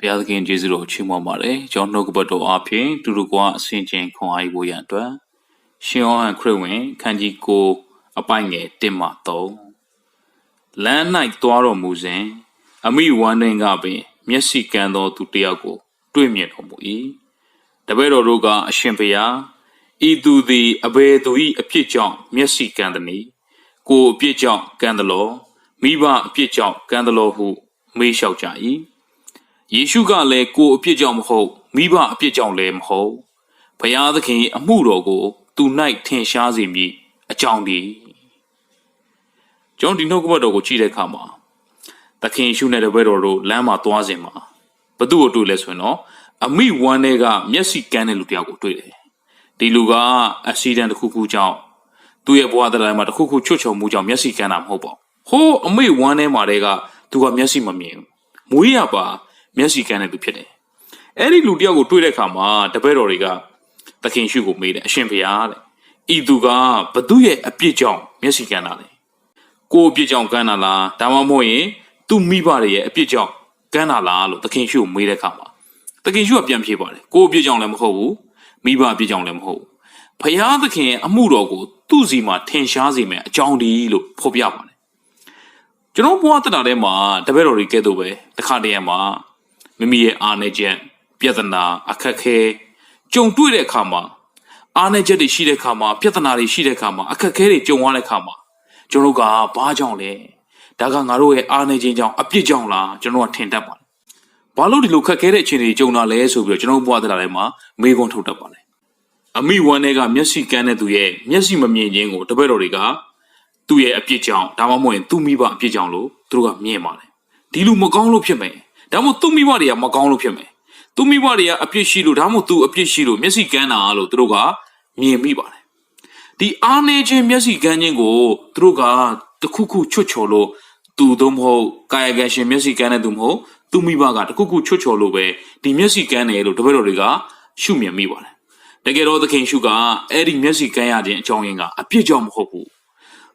ဘုရားသခင်ယေရှုတော်ချီးမွမ်းပါတယ်ကျွန်တော်နှုတ်ကပတ်တော်အဖြစ်တူတူကအဆင်ခြင်ခွန်အားယူဖို့ရန်အတွက်ရှင်ယောဟန်ခရစ်ဝင်ခန်းကြီးကိုအပိုင်ငယ်1မှ3လမ်း၌သွားတော်မူစဉ်အမိဝမ်းတွင်ကပင် မျက်စိကန်းသောသူတစ်ယောက်ကို တွေ့မြင်တော်မူ၏တပည့်တော်တို့ကအရှင်ဘုရားဤသူသည်အဘယ်သူ၏အဖြစ်ကြောင့်မျက်စိကန်းသနည်းကိုယ်အဖြစ်ကြောင့်ကန်းသလောမိဘအဖြစ်ကြောင့်ကန်းသလောဟုမေးလျှောက်ကြ၏ ယေရှုကလည်းကိုယ်အဖြစ်ကြောင့်မဟုတ်မိဘအဖြစ်ကြောင့်လည်းမဟုတ်ဘုရားသခင်၏အမှုတော်ကို သူ၌ထင်ရှားစေမည်အကြောင်းဒီကျွန်တော်ဒီနှုတ်ကပတ်တော်ကိုကြည့်တဲ့အခါမှာသခင်ယေရှုနဲ့တပည့်တော်တို့လမ်းမှာသွားစဉ်မှာဘသူ့ကိုတွေ့လဲဆိုရင်တော့အမိဝမ်းတွေကမျက်စိကန်းတဲ့လူတစ်ယောက်ကိုတွေ့တယ်ဒီလူကအက်ဆီဒန့်တစ်ခုခုကြောင့်သူ့ရဲ့ဘဝတရားမှာတစ်ခုခုချွတ်ချုံမှုကြောင့်မျက်စိကန်းတာမဟုတ်ပါဘူးဟိုးအမိဝမ်းထဲမှာတည်းကသူကမျက်စိမမြင်ဘူးမွေးရပါ မျက်စိကန်းတဲ့သူဖြစ်တယ်အဲ့ဒီလူတစ်ယောက်ကိုတွေ့တဲ့အခါမှာတပည့်တော်တွေကသခင်ရှုကိုမေးတယ်အရှင်ဘုရားတဲ့ဤသူကဘသူ့ရဲ့အပြစ်ကြောင့်မျက်စိကန်းတာလဲကိုယ့်အပြစ်ကြောင့်ကန်းတာလားဒါမှမဟုတ်ရင်သူ့မိဘတွေရဲ့အပြစ်ကြောင့်ကန်းတာလားလို့သခင်ရှုကိုမေးတဲ့အခါမှာသခင်ရှုကပြန်ဖြေပါတယ်ကိုယ့်အပြစ်ကြောင့်လည်းမဟုတ်ဘူးမိဘအပြစ်ကြောင့်လည်းမဟုတ်ဘူးဖယားသခင်အမှုတော်ကိုသူ့စီမှာထင်ရှားစေမယ်အကြောင်းဒီလို့ဖော်ပြပါတယ်ကျွန်တော်ဘဝတက်တာထဲမှာတပည့်တော်တွေကဲ့သို့ပဲတစ်ခါတည်းမှာ မိမိရဲ့အာနယ်ချက်ပြဿနာအခက်ခဲကြုံတွေ့တဲ့အခါမှာအာနယ်ချက်တွေရှိတဲ့အခါမှာပြဿနာတွေရှိတဲ့အခါမှာအခက်ခဲတွေကြုံရတဲ့အခါမှာကျွန်တော်တို့ကဘာကြောင့်လဲဒါကငါတို့ရဲ့အာနယ်ခြင်းကြောင့်အပြစ်ကြောင့်လားကျွန်တော်ကထင်တတ်ပါတယ်ဘာလို့ဒီလိုခက်ခဲတဲ့အခြေအနေတွေကြုံတာလဲဆိုပြီးတော့ကျွန်တော်ဘဝတက်တာထဲမှာမေးခွန်းထုတ်တတ်ပါတယ်အမိဝမ်းတွေကမျက်စိကန်းတဲ့သူရဲ့မျက်စိမမြင်ခြင်းကိုတပည့်တော်တွေကသူ့ရဲ့အပြစ်ကြောင့်ဒါမှမဟုတ်ရင်သူ့မိဘအပြစ်ကြောင့်လို့သူတို့ကမြင်ပါတယ်ဒီလူမကောင်းလို့ဖြစ်မယ် ဒါမှမဟုတ်သူ့မိဘတွေကမကောင်းလို့ဖြစ်မယ်သူ့မိဘတွေကအပြစ်ရှိလို့ဒါမှမဟုတ်သူအပြစ်ရှိလို့မျက်စိကန်းတာလို့သူတို့ကမြင်မိပါတယ်ဒီအားနေခြင်းမျက်စိကန်းခြင်းကိုသူတို့ကတခုခုချွတ်ချော်လို့သူတို့မဟုတ်ကာယကံရှင်မျက်စိကန်းတဲ့သူမဟုတ်သူ့မိဘကတခုခုချွတ်ချော်လို့ပဲဒီမျက်စိကန်းတယ်လို့တပည့်တော်တွေကရှုမြင်မိပါတယ်တကယ်တော့သခင်ရှုကအဲ့ဒီမျက်စိကန်းရခြင်းအကြောင်းရင်းကအပြစ်ကြောင့်မဟုတ်ဘူး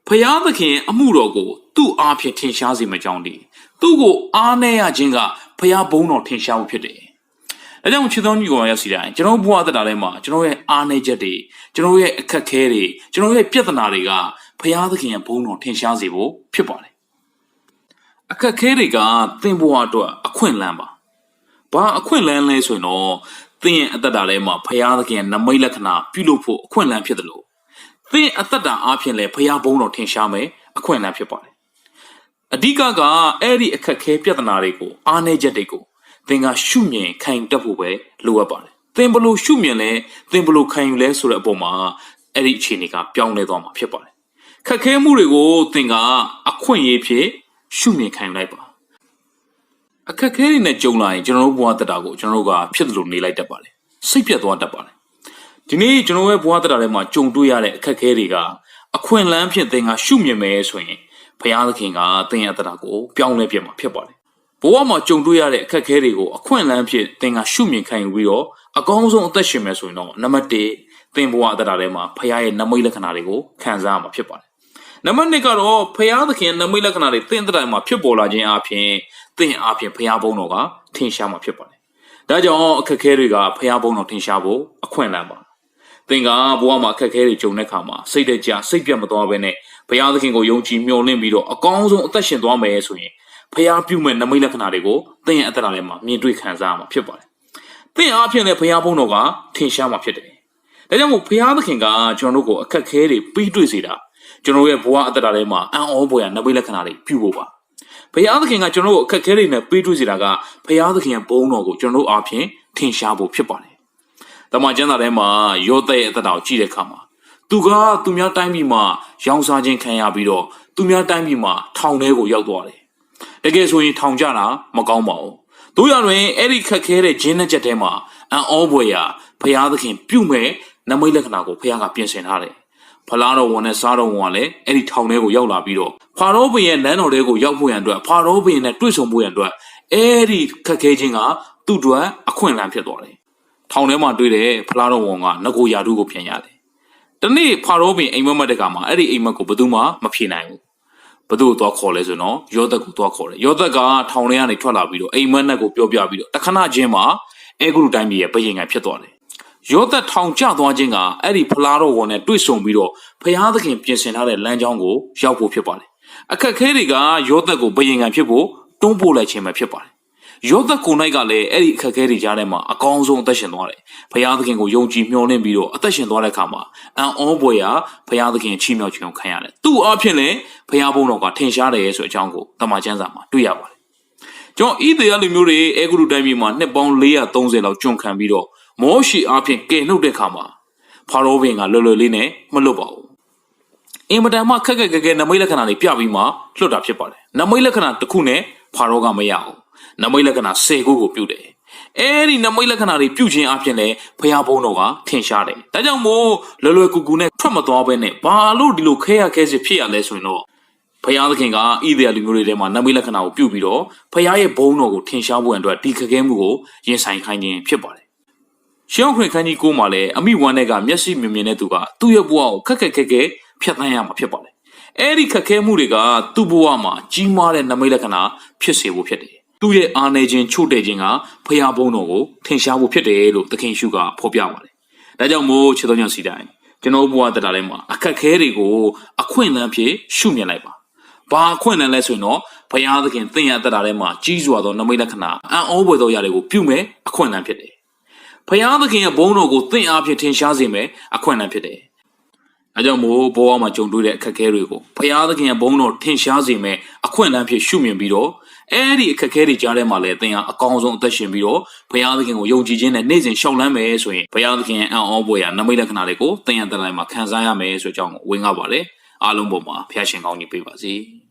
ဖယားသခင်အမှုတော်ကိုသူ့အားဖြင့်ထင်ရှားစေမကြောင်းဒီသူ့ကိုအားနေရခြင်းက ဖယားဘုန်းတော်ထင်ရှားမှုဖြစ်တယ်။အဲကြောင့်ချစ်တော်ညီကောင်ရောက်စီတိုင်းကျွန်တော်ဘဝသက်တာထဲမှာကျွန်တော်ရဲ့အားနေချက်တွေကျွန်တော်ရဲ့အခက်ခဲတွေကျွန်တော်ရဲ့ပြဿနာတွေကဖယားသခင်ရဲ့ဘုန်းတော်ထင်ရှားစေဖို့ဖြစ်ပါတယ်။အခက်ခဲတွေကသင်ဘဝအတွက်အခွင့်အလမ်းပါ။ဘာအခွင့်အလမ်းလဲဆိုရင်တော့သင်ရဲ့အသက်တာထဲမှာဖယားသခင်ရဲ့နမိတ်လက္ခဏာပြုလုပ်ဖို့အခွင့်အလမ်းဖြစ်တယ်လို့သင်အသက်တာအားဖြင့်လည်းဖယားဘုန်းတော်ထင်ရှားမယ်အခွင့်အလမ်းဖြစ်ပါတယ် အဓိကကအဲ့ဒီအခက်ခဲပြဿနာတွေကိုအားနည်းချက်တွေကိုသင်ကရှုမြင်ခံယူတတ်ဖို့ပဲလိုအပ်ပါတယ်သင်ဘလို့ရှုမြင်လဲသင်ဘလို့ခံယူလဲဆိုတဲ့အပေါ်မှာအဲ့ဒီအခြေအနေကပြောင်းလဲသွားမှာဖြစ်ပါတယ်ခက်ခဲမှုတွေကိုသင်ကအခွင့်အရေးဖြစ်ရှုမြင်ခံယူလိုက်ပါအခက်ခဲတွေနဲ့ကြုံလာရင်ကျွန်တော်တို့ဘဝတက်တာကိုကျွန်တော်တို့ကဖြစ်တယ်လို့နေလိုက်တတ်ပါတယ်စိတ်ပြတ်သွားတတ်ပါတယ်ဒီနေ့ကျွန်တော်ရဲ့ဘဝတက်တာထဲမှာကြုံတွေ့ရတဲ့အခက်ခဲတွေကအခွင့်အလမ်းဖြစ်သင်ကရှုမြင်မယ်ဆိုရင် ဘုရားသခင်ကသင်ရဲ့အတ္တကိုပြောင်းလဲပြမှာဖြစ်ပါတယ်ဘဝမှာကြုံတွေ့ရတဲ့အခက်ခဲတွေကိုအခွင့်အလမ်းဖြစ်သင်ကရှုမြင်ခံယူပြီးတော့အကောင်းဆုံးအသက်ရှင်မယ်ဆိုရင်တော့နံပါတ်1သင်ဘဝအတ္တထဲမှာဘုရားရဲ့နမိတ်လက္ခဏာတွေကိုခံစားရမှာဖြစ်ပါတယ်နံပါတ်2ကတော့ဘုရားသခင်နမိတ်လက္ခဏာတွေသင်တဲ့တိုင်မှာဖြစ်ပေါ်လာခြင်းအပြင်သင်အပြင်ဘုရားဘုန်းတော်ကထင်ရှားမှာဖြစ်ပါတယ်ဒါကြောင့်အခက်ခဲတွေကဘုရားဘုန်းတော်ထင်ရှားဖို့အခွင့်အလမ်းပါသင်ကဘဝမှာအခက်အခဲတွေကြုံတဲ့အခါမှာစိတ်တကြစိတ်ပြတ်မသွားဘဲနဲ့ ဘုရားသခင်ကိုယုံကြည်မျှော်လင့်ပြီးတော့အကောင်းဆုံးအသက်ရှင်သွားမယ်ဆိုရင်ဘုရားပြုမဲ့နမိတ်လက္ခဏာတွေကိုသင်ရဲ့အသက်တာထဲမှာမြင်တွေ့ခံစားရမှာဖြစ်ပါတယ်။သင်အားဖြင့်လည်းဘုရားဘုန်းတော်ကထင်ရှားမှာဖြစ်တယ်။ဒါကြောင့်မို့ဘုရားသခင်ကကျွန်တော်တို့ကိုအခက်ခဲတွေပြီးတွေ့စေတာကျွန်တော်ရဲ့ဘဝအသက်တာထဲမှာအံ့ဩဖွယ်ရနမိတ်လက္ခဏာတွေပြုဖို့ပါ။ဘုရားသခင်ကကျွန်တော်တို့အခက်ခဲတွေနဲ့ပြီးတွေ့စေတာကဘုရားသခင်ရဲ့ဘုန်းတော်ကိုကျွန်တော်တို့အားဖြင့်ထင်ရှားဖို့ဖြစ်ပါတယ်။တမန်ကျမ်းစာထဲမှာယောသရဲ့အသက်တာကိုကြည့်တဲ့အခါမှာ သူကသူများတိုင်းပြည်မှာရောင်းစားခြင်းခံရပြီးတော့သူများတိုင်းပြည်မှာထောင်ထဲကိုရောက်သွားတယ်။တကယ်ဆိုရင်ထောင်ကြတာမကောင်းပါဘူး။တို့ရတွင်အဲ့ဒီခက်ခဲတဲ့ဂျင်းနဲ့ချက်ထဲမှာအံ့ဩဖွယ်ရာဘုရားသခင်ပြုမဲ့နမိတ်လက္ခဏာကိုဘုရားကပြင်ဆင်ထားတယ်။ဖလားတော်ဝန်နဲ့စားတော်ဝန်ကလည်းအဲ့ဒီထောင်ထဲကိုရောက်လာပြီးတော့ဖာရောဘုရင်လမ်းတော်ထဲကိုရောက်ဖို့ရန်အတွက်ဖာရောဘုရင်နဲ့တွေ့ဆုံဖို့ရန်အတွက်အဲ့ဒီခက်ခဲခြင်းကသူ့အတွက်အခွင့်အလမ်းဖြစ်သွားတယ်။ထောင်ထဲမှာတွေ့တဲ့ဖလားတော်ဝန်ကငကိုရာထုကိုပြန်ရတယ်။ တနေ့ဖာရောဘင်အိမ်မက်မက်တကမှာအဲ့ဒီအိမ်မက်ကိုဘယ်သူမှမဖြေနိုင်ဘူးဘသူ့ကိုသွားခေါ်လဲဆိုတော့ယောသက်ကိုသွားခေါ်တယ်ယောသက်ကထောင်ထဲကနေထွက်လာပြီးတော့အိမ်မက်နက်ကိုပြောပြပြီးတော့တခဏချင်းမှာအဲဂရုတိုင်းပြည်ရဲ့ဘယင်ငံဖြစ်သွားတယ်ယောသက်ထောင်ကျသွားခြင်းကအဲ့ဒီဖလားတော်ဝန်နဲ့တွေ့ဆုံပြီးတော့ဖျားသခင်ပြင်ဆင်ထားတဲ့လမ်းကြောင်းကိုရောက်ဖို့ဖြစ်ပါတယ်အခက်ခဲတွေကယောသက်ကိုဘယင်ငံဖြစ်ဖို့တွန်းပို့လိုက်ခြင်းပဲဖြစ်ပါတယ် ယောသက်ကိုနိုင်ကလည်းအဲ့ဒီအခက်ခဲတွေကြားထဲမှာအကောင်းဆုံးအသက်ရှင်သွားတယ်။ဘုရားသခင်ကိုယုံကြည်မျှော်လင့်ပြီးတော့အသက်ရှင်သွားတဲ့အခါမှာအံ့ဩပွေရာဘုရားသခင်ချီးမြှောက်ခြင်းကိုခံရတယ်။သူ့အဖြစ်လည်းဘုရားဘုန်းတော်ကထင်ရှားတယ်ဆိုတဲ့အကြောင်းကိုတမန်ကျမ်းစာမှာတွေ့ရပါတယ်။ကျွန်တော်ဣသေယလူမျိုးတွေအဲဂရုတိုင်းပြည်မှာနှစ်ပေါင်း430လောက်ကျွန်ခံပြီးတော့မောရှိအဖြစ်ကယ်နှုတ်တဲ့အခါမှာဖာရောဘင်ကလွယ်လွယ်လေးနဲ့မလွတ်ပါဘူး။အင်မတန်မှခက်ခက်ခဲခဲနမိတ်လက္ခဏာတွေပြပြီးမှလွတ်တာဖြစ်ပါတယ်။နမိတ်လက္ခဏာတစ်ခုနဲ့ဖာရောကမရအောင်။ နမိတ်လက္ခဏာ10ခုကိုပြုတ်တယ်။အဲဒီနမိတ်လက္ခဏာတွေပြုတ်ခြင်းအပြင်လည်းဘုရားဘုန်းတော်ကထင်ရှားတယ်။ဒါကြောင့်မို့လွယ်လွယ်ကူကူနဲ့ထွက်မသွားဘဲနဲ့ဘာလို့ဒီလိုခဲရခဲစစ်ဖြစ်ရလဲဆိုရင်တော့ဘုရားသခင်ကဣသေယလူမျိုးတွေထဲမှာနမိတ်လက္ခဏာကိုပြုတ်ပြီးတော့ဘုရားရဲ့ဘုန်းတော်ကိုထင်ရှားဖို့အတွက်ဒီခက်ခဲမှုကိုရင်ဆိုင်ခိုင်းခြင်းဖြစ်ပါတယ်။ရှေးခရင်ခန်းကြီးကိုမှလည်းအမိဝမ်းတဲ့ကမျက်စိမြင်မြင်တဲ့သူကသူ့ရဲ့ဘဝကိုခက်ခက်ခဲခဲဖြတ်သန်းရမှာဖြစ်ပါတယ်။အဲဒီခက်ခဲမှုတွေကသူ့ဘဝမှာကြီးမားတဲ့နမိတ်လက္ခဏာဖြစ်စေဖို့ဖြစ်တယ်။ သူ့ရဲ့အာနယ်ခြင်းချို့တဲ့ခြင်းကဖျားဘုံတော်ကိုထင်ရှားဖို့ဖြစ်တယ်လို့သခင်ရှုကဖော်ပြပါတယ်။ဒါကြောင့်မို့ခြေတော်ညစီတိုင်းကျွန်တော်ဘဝတရားထဲမှာအခက်ခဲတွေကိုအခွင့်အလမ်းဖြစ်ရှုမြင်လိုက်ပါ။ဘာအခွင့်အလမ်းလဲဆိုရင်တော့ဘုရားသခင်သင်ရတရားထဲမှာကြီးစွာသောနမိတ်လက္ခဏာအံ့ဩဖွယ်သောຢာတွေကိုပြုမဲ့အခွင့်အလမ်းဖြစ်တယ်။ဘုရားသခင်ရဲ့ဘုန်းတော်ကိုသင်အားဖြင့်ထင်ရှားစေမဲ့အခွင့်အလမ်းဖြစ်တယ်။အဲကြောင့်မို့ဘဝမှာကြုံတွေ့တဲ့အခက်အခဲတွေကိုဘုရားသခင်ရဲ့ဘုန်းတော်ထင်ရှားစေမဲ့အခွင့်အလမ်းဖြစ်ရှုမြင်ပြီးတော့ အဲ့ဒီအခက်အခဲတွေကြားထဲမှာလည်းသင်ဟာအကောင်းဆုံးအသက်ရှင်ပြီးတော့ဘုရားသခင်ကိုယုံကြည်ခြင်းနဲ့နေ့စဉ်ရှောက်လန်းမယ်ဆိုရင်ဘုရားသခင်ရဲ့အံ့ဩဖွယ်ရာနမိတ်လက္ခဏာတွေကိုသင်ရတဲ့တိုင်းမှာခံစားရမယ်ဆိုတဲ့အကြောင်းကိုဝင်ကားပါတယ်အားလုံးပေါ်မှာဖျားရှင်ကောင်းကြီးပေးပါစေ။